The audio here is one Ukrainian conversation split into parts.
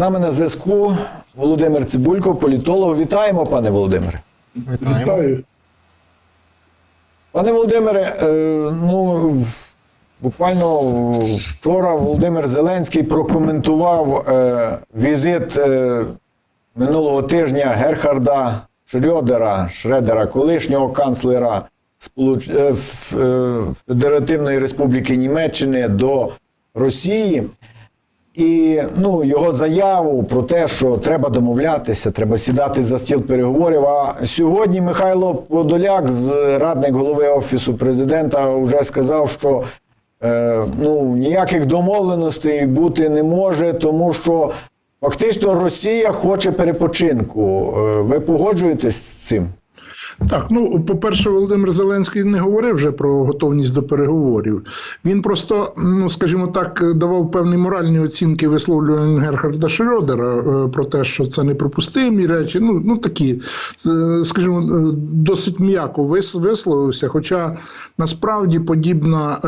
нами на зв'язку Володимир Цибулько, політолог. Вітаємо, пане Володимире. Вітаємо. Вітаю. Пане Володимире, е, ну буквально вчора Володимир Зеленський прокоментував е, візит е, минулого тижня Герхарда Шрёдера, Шредера, колишнього канцлера Федеративної Республіки Німеччини до Росії. І ну, його заяву про те, що треба домовлятися, треба сідати за стіл переговорів. А сьогодні Михайло Подоляк, радник голови Офісу президента, вже сказав, що е, ну, ніяких домовленостей бути не може, тому що фактично Росія хоче перепочинку. Е, ви погоджуєтесь з цим? Так, ну по-перше, Володимир Зеленський не говорив вже про готовність до переговорів. Він просто, ну скажімо так, давав певні моральні оцінки висловлювань Герхарда Шрёдера е, про те, що це неприпустимі речі. Ну, ну такі, е, скажімо, е, досить м'яко вис- висловився. Хоча насправді подібна,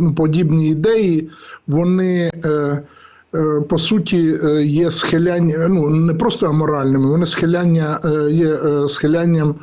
ну, подібні ідеї, вони. Е, Е, по суті е, є схиляння, ну не просто аморальними, вони схиляння е, є е, схилянням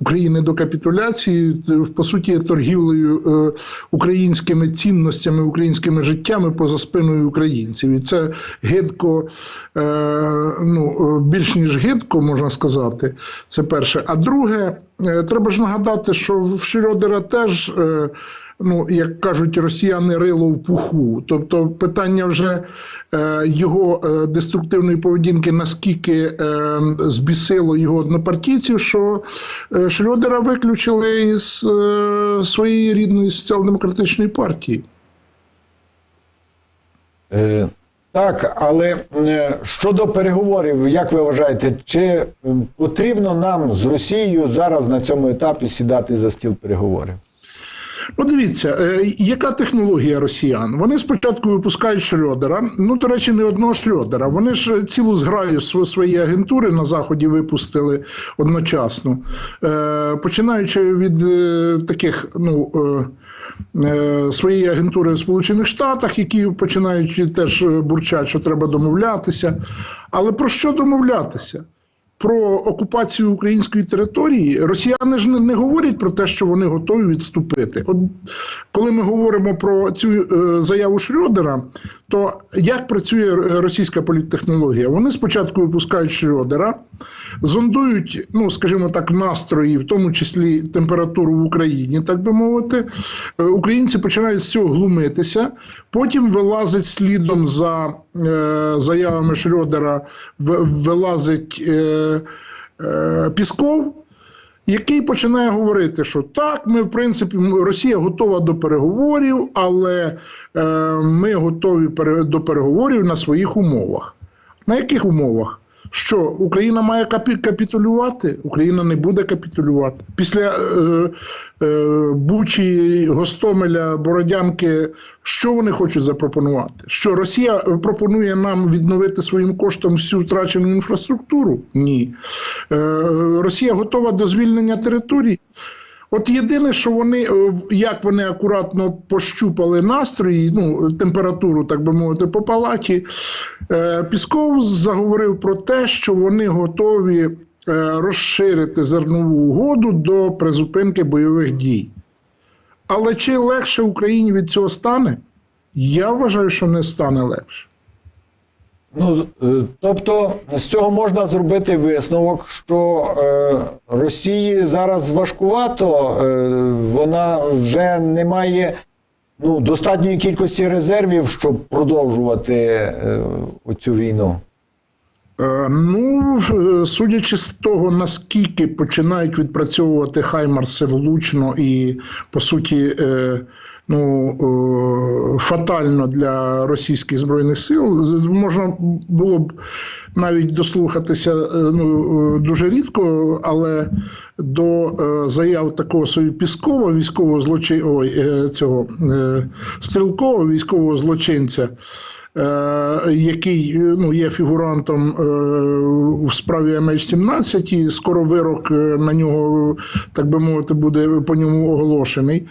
України до капітуляції, по суті, торгівлею е, українськими цінностями, українськими життями поза спиною українців. І це гидко, е, ну е, більш ніж гидко, можна сказати. Це перше. А друге, е, треба ж нагадати, що в Шрёдера теж. Ну, як кажуть росіяни, рило в пуху. Тобто питання вже е, його е, деструктивної поведінки наскільки е, збісило його однопартійців, що е, Шрёдера виключили із е, своєї рідної соціал-демократичної партії. Е, так, але е, щодо переговорів, як ви вважаєте, чи потрібно нам з Росією зараз на цьому етапі сідати за стіл переговорів? Ну, дивіться, е, яка технологія росіян? Вони спочатку випускають Шрёдера, ну, до речі, не одного Шрёдера. Вони ж цілу зграю св- своєї агентури на Заході випустили одночасно. Е, починаючи від е, таких, ну. Е, е, Своєї агентури в Сполучених Штатах, які починають теж е, бурчать, що треба домовлятися. Але про що домовлятися? Про окупацію української території, росіяни ж не, не говорять про те, що вони готові відступити. От коли ми говоримо про цю е, заяву Шрёдера, то як працює російська політтехнологія? Вони спочатку випускають Шрёдера, зондують, ну скажімо так, настрої, в тому числі температуру в Україні, так би мовити. Е, Українці починають з цього глумитися, потім вилазить слідом за заявами Шрёдера, вилазить е, е, Пісков. Який починає говорити, що так, ми в принципі Росія готова до переговорів, але е, ми готові до переговорів на своїх умовах. На яких умовах? Що Україна має капі- капітулювати? Україна не буде капітулювати. Після е, е, Бучі, Гостомеля, Бородянки, що вони хочуть запропонувати? Що Росія пропонує нам відновити своїм коштом всю втрачену інфраструктуру? Ні. Е, Росія готова до звільнення територій. От єдине, що вони, е, як вони акуратно пощупали настрої, ну, температуру, так би мовити, по палаті, е, Пісков заговорив про те, що вони готові е, розширити зернову угоду до призупинки бойових дій. Але чи легше Україні від цього стане? Я вважаю, що не стане легше. Ну, е, тобто з цього можна зробити висновок, що е, Росії зараз важкувато, е, вона вже не має ну, достатньої кількості резервів, щоб продовжувати е, оцю війну. Е, Ну, е, судячи з того, наскільки починають відпрацьовувати Хаймарси влучно і, по суті, е, ну, е, фатально для російських збройних сил, можна було б навіть дослухатися е, ну, е, дуже рідко, але до заяв такого собі Піскова, військового злочинця, цього стрілкового військового злочинця. Е, який е, ну, є фігурантом е, в справі MH17, і скоро вирок е, на нього, так би мовити, буде по ньому оголошений.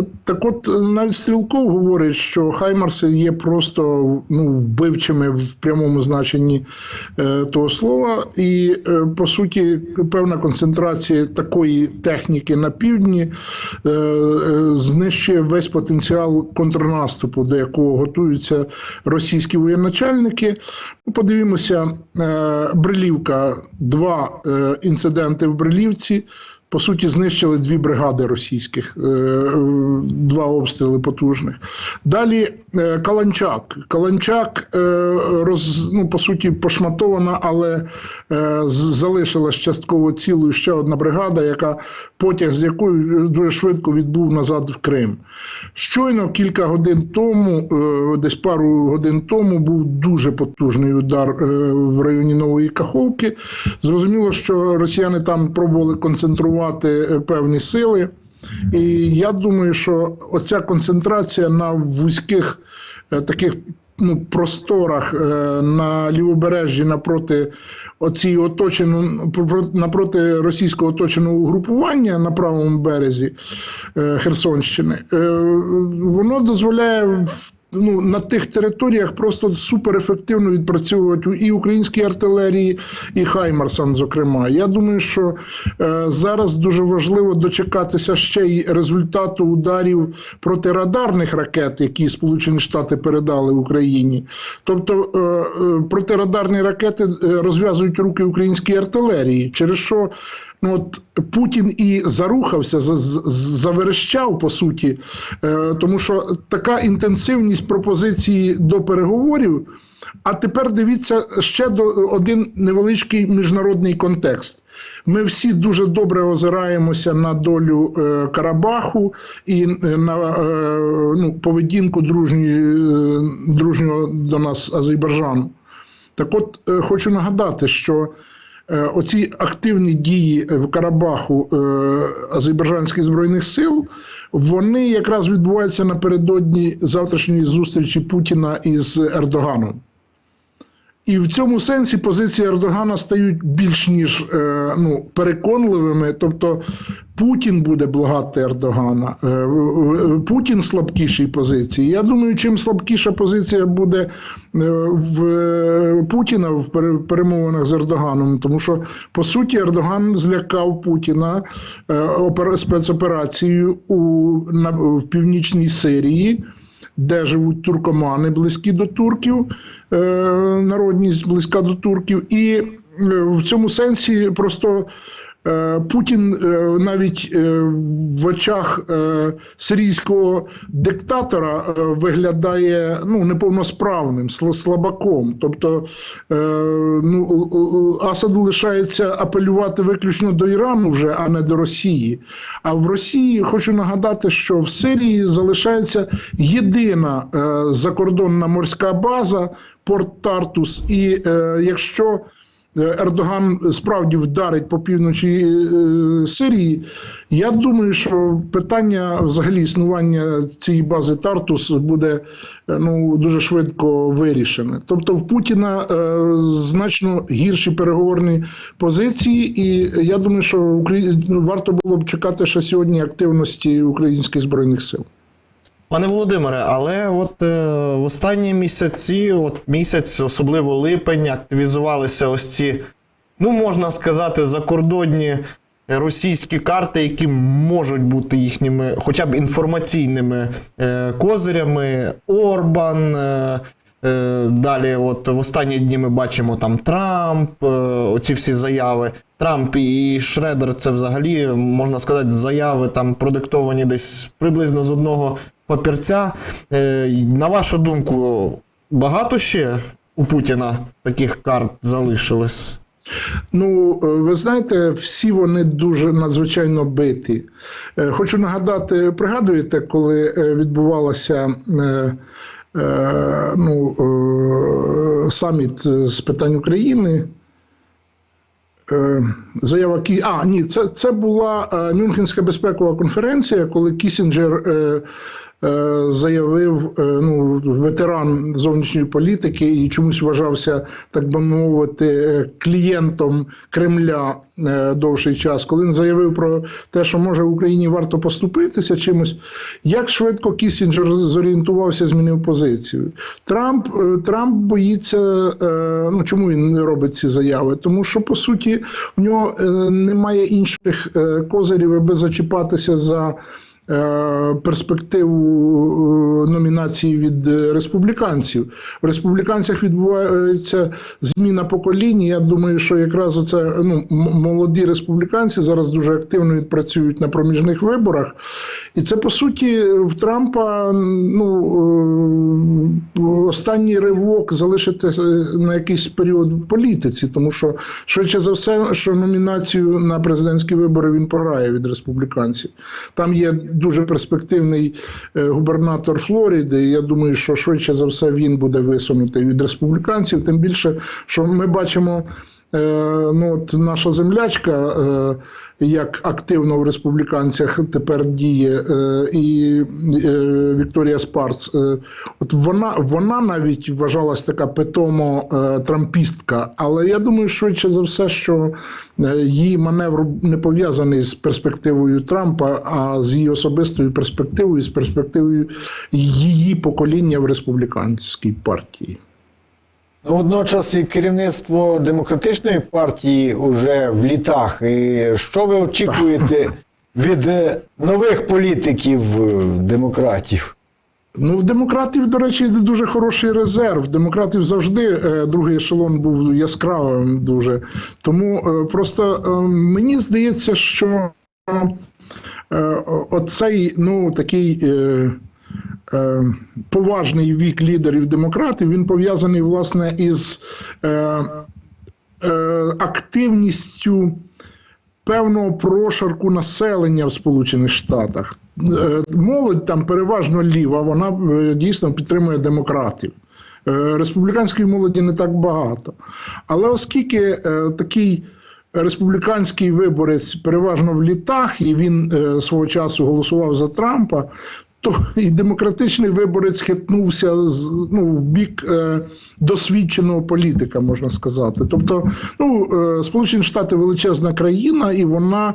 Е, Так от навіть Стрілков говорить, що Хаймарси є просто ну, вбивчими в прямому значенні е, того слова, і е, по суті певна концентрація такої техніки на півдні е, е, знищує весь потенціал контрнаступу, до якого готуються російські воєначальники. Ну, Подивімося, е, Брилівка, два е, інциденти в Брилівці. По суті, знищили дві бригади російських, е, е, два обстріли потужних. Далі е, Каланчак. Каланчак роз, ну, по суті пошматована, але залишилась частково цілою ще одна бригада, яка потяг з якою дуже швидко відбув назад в Крим. Щойно кілька годин тому, десь пару годин тому, був дуже потужний удар в районі Нової Каховки. Зрозуміло, що росіяни там пробували концентрувати е, певні сили. І я думаю, що оця концентрація на вузьких е, таких ну, просторах е, на лівобережжі напроти оцій оточену напроти російського оточеного угрупування на правому березі Херсонщини, воно дозволяє в- ну, на тих територіях просто суперефективно відпрацьовувати і українській артилерії, і Хаймарсам, зокрема. Я думаю, що е, зараз дуже важливо дочекатися ще й результату ударів протирадарних ракет, які Сполучені Штати передали Україні. Тобто е, е, протирадарні ракети е, розв'язують руки українській артилерії, через що Ну, от Путін і зарухався, заверещав по суті, е, тому що така інтенсивність пропозиції до переговорів. А тепер дивіться ще до один невеличкий міжнародний контекст. Ми всі дуже добре озираємося на долю е, Карабаху і е, на ну, поведінку дружньої, дружнього до нас Азербайджану. Так от хочу нагадати, що оці активні дії в Карабаху е, азербайджанських збройних сил, вони якраз відбуваються напередодні завтрашньої зустрічі Путіна із Ердоганом. І в цьому сенсі позиції Ердогана стають більш ніж е, ну, переконливими. Тобто Путін буде благати Ердогана, е, Путін слабкішій позиції. Я думаю, чим слабкіша позиція буде е, в е, Путіна в перемовинах з Ердоганом, тому що по суті Ердоган злякав Путіна е, опера- спецоперацією у на, в північній Сирії де живуть туркомани, близькі до турків, е, народність близька до турків, і е, в цьому сенсі просто. Е, Путін е, навіть е, в очах сирійського диктатора виглядає ну, неповносправним, сл- слабаком. Тобто ну, Асаду лишається апелювати виключно до Ірану вже, а не до Росії. А в Росії хочу нагадати, що в Сирії залишається єдина закордонна морська база Порт Тартус. І якщо Ердоган справді вдарить по півночі е, Сирії, я думаю, що питання взагалі існування цієї бази Тартус буде е, ну, дуже швидко вирішене. Тобто в Путіна е, значно гірші переговорні позиції, і я думаю, що Украї... варто було б чекати ще сьогодні активності українських збройних сил. Пане Володимире, але от е, в останні місяці, от місяць, особливо липень, активізувалися ось ці, ну можна сказати, закордонні російські карти, які можуть бути їхніми, хоча б інформаційними е, козирями. Орбан. Е, Е, Далі, от в останні дні ми бачимо там Трамп, е, оці всі заяви. Трамп і Шредер це взагалі, можна сказати, заяви там продиктовані десь приблизно з одного папірця. Е, На вашу думку, багато ще у Путіна таких карт залишилось? Ну, е, ви знаєте, всі вони дуже надзвичайно биті. Е, Хочу нагадати, пригадуєте, коли відбувалася ну, саміт з питань України. Заява Кі... А, ні, це, це була Мюнхенська безпекова конференція, коли Кісінджер заявив е, ну, ветеран зовнішньої політики і чомусь вважався, так би мовити, е, клієнтом Кремля е, довший час, коли він заявив про те, що може в Україні варто поступитися чимось, як швидко Кісінджер зорієнтувався, змінив позицію. Трамп, е, Трамп боїться, е, ну чому він не робить ці заяви? Тому що по суті в нього е, немає інших е, козирів, аби зачіпатися за. Е, Перспективу е, номінації від е, республіканців в республіканцях відбувається зміна поколінь. Я думаю, що якраз оце ну молоді республіканці зараз дуже активно відпрацюють на проміжних виборах, і це по суті в Трампа ну останній ривок залишити на якийсь період в політиці, тому що швидше за все, що номінацію на президентські вибори він програє від республіканців. Там є дуже перспективний е, губернатор Флориди. Я думаю, що швидше за все він буде висунутий від республіканців. Тим більше, що ми бачимо. Е, ну, от наша землячка, е, як активно в республіканцях тепер діє, е, і Вікторія Спарц, от вона, вона навіть вважалась така питомо трампістка, але я думаю, швидше за все, що її маневр не пов'язаний з перспективою Трампа, а з її особистою перспективою, з перспективою її покоління в республіканській партії. Водночас і керівництво демократичної партії уже в літах. І що ви очікуєте від е, нових політиків е, демократів? Ну, в демократів, до речі, дуже хороший резерв. Демократів завжди е, другий ешелон був яскравим дуже. Тому просто мені здається, що оцей ну, такий. Е, Поважний вік лідерів демократів він пов'язаний власне із е, е, активністю певного прошарку населення в Сполучених Штатах. Молодь там переважно ліва, вона дійсно підтримує демократів. Республіканської молоді не так багато. Але оскільки такий республіканський виборець переважно в літах, і він свого часу голосував за Трампа, то і демократичний виборець хитнувся з, ну, в бік е, досвідченого політика, можна сказати. Тобто, ну, е, Сполучені Штати величезна країна, і вона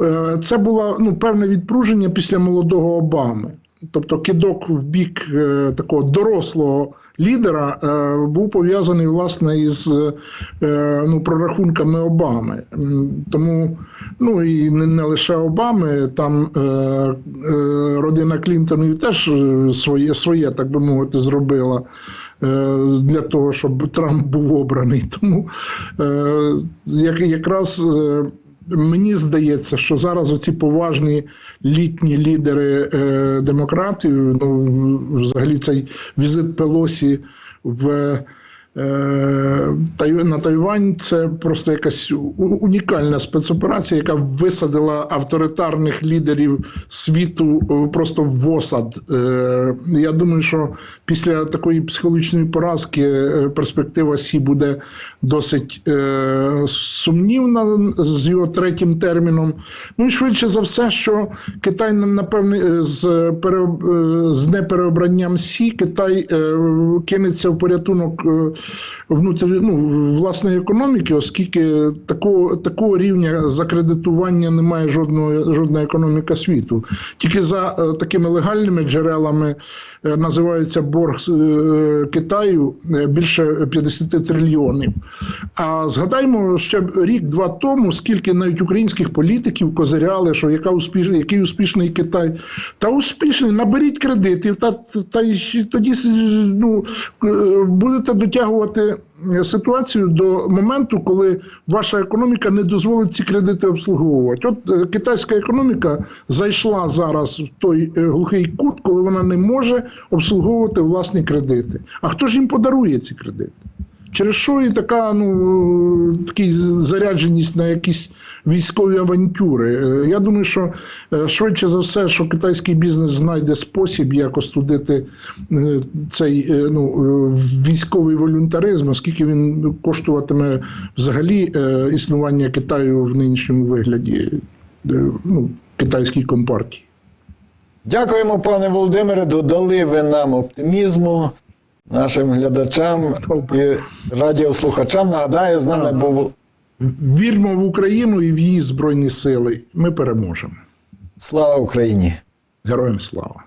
е, це була ну, певне відпруження після молодого Обами. Тобто кидок в бік е, такого дорослого лідера е, був пов'язаний власне із е, ну, прорахунками Обами. Тому ну і не, лише Обами, там родина Клінтонів теж своє, своє, так би мовити, зробила. Для того щоб Трамп був обраний, тому як, якраз Мені здається, що зараз оці поважні літні лідери е, демократів, ну взагалі цей візит Пелосі в на Тайвань це просто якась унікальна спецоперація, яка висадила авторитарних лідерів світу е, просто в осад. Е, я думаю, що після такої психологічної поразки е, перспектива Сі буде досить е, сумнівна з його третім терміном. Ну і швидше за все, що Китай напевне е, з, пере, е, з непереобранням Сі Китай е, кинеться в порятунок е, внутрі, ну, власної економіки, оскільки такого, такого рівня закредитування немає жодного, жодна економіка світу. Тільки за е, такими легальними джерелами е, називається борг е, Китаю більше 50 трильйонів. А згадаймо ще рік-два тому, скільки навіть українських політиків козиряли, що яка успіш, який успішний Китай. Та успішний, наберіть кредитів, та, та й тоді ну, будете дотягувати ситуацію до моменту, коли ваша економіка не дозволить ці кредити обслуговувати. От е, китайська економіка зайшла зараз в той е, глухий кут, коли вона не може обслуговувати власні кредити. А хто ж їм подарує ці кредити? Через що і така ну такий зарядженість на якісь військові авантюри. Е, Я думаю, що е, швидше за все, що китайський бізнес знайде спосіб, як остудити е, цей ну, військовий волюнтаризм, оскільки він коштуватиме взагалі існування Китаю в нинішньому вигляді ну, китайській компартії. Дякуємо, пане Володимире. Додали ви нам оптимізму, нашим глядачам і радіослухачам. Нагадаю, з нами був Вірмо в Україну і в її збройні сили. Ми переможемо. Слава Україні! Героям слава!